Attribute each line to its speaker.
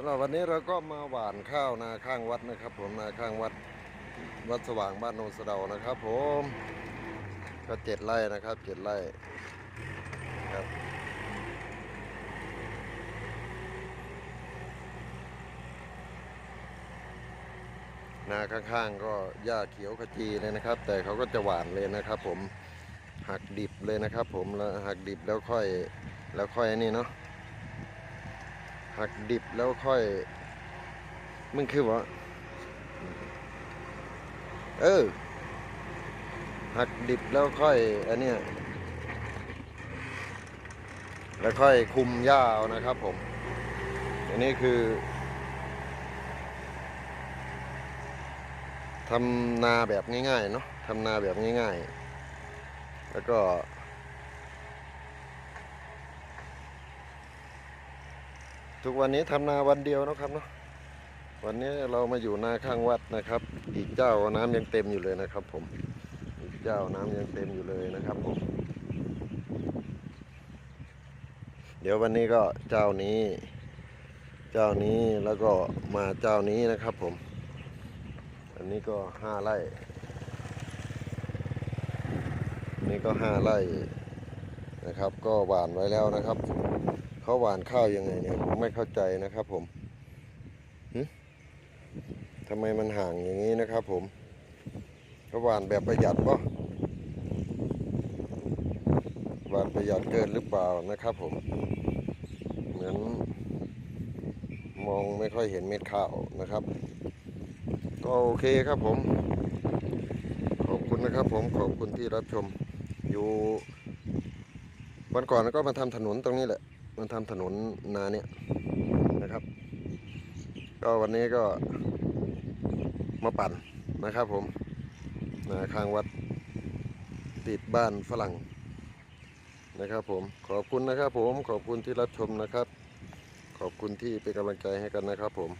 Speaker 1: ำหรับวันนี้เราก็มาหว่านข้าวนาข้างวัดนะครับ ผมนาข้างวัดวัดสว่างบ้านโนนสะเดานะครับ ผมก็เจ็ดไร่นะครับเจ็ดไร่ครับนาข้างๆก็หญ้าเขียวขจีเลยนะครับ แต่เขาก็จะหวานเลยนะครับ ผมหักดิบเลยนะครับ ผมแล้วหักดิบแล้วค่อยแล้วค่อยนี่เนาะ หักดิบแล้วค่อยมันคือว่าเออ หักดิบแล้วค่อยอันเนี้ยแล้วค่อยคุมหญ้าเอานะครับผม อันนี้คือทำนาแบบง่ายๆเนาะทำนาแบบง่ายๆ แล้วก็ ทุกวันนี้ทำนาวันเดียวนะครับเนาะวันนี้เรามาอยู่นาข้างวัดนะครับ อีกเจ้าน้ำยังเต็มอยู่เลยนะครับ ผมอีกเจ้าน้ำยังเต็มอยู่เลยนะครับผมเดี๋ยววันนี้ก็เจ้านี้ เจ้านี้แล้วก็มาเจ้านี้นะครับ ผม อันนี้ก็ห้าไร่อันนี้ก็ห้าไร่นะครับ ก็หวานไว้แล้วนะครับ เขาหวานข้าวยังไงเนี่ยผมไม่เข้าใจนะครับ ผมทำไมมันห่างอย่างนี้นะครับ ผมเขาหวานแบบประหยัดปะหวานประหยัดเกินหรือเปล่านะครับ ผม เหมือน มองไม่ค่อยเห็นเม็ดข้าวนะครับ ก็โอเคครับผม ขอบคุณนะครับ ผมขอบคุณที่รับชมอยู่วันก่อนก็มาทำถนนตรงนี้แหละ มันทำถนนนาเนี่ยนะครับ ก็วันนี้ก็มาปั่นนะครับผมนาข้างวัดติดบ้านฝรั่งนะครับผมขอบคุณนะครับผมขอบคุณที่รับชมนะครับ ขอบคุณที่เป็นกำลังใจให้กันนะครับผม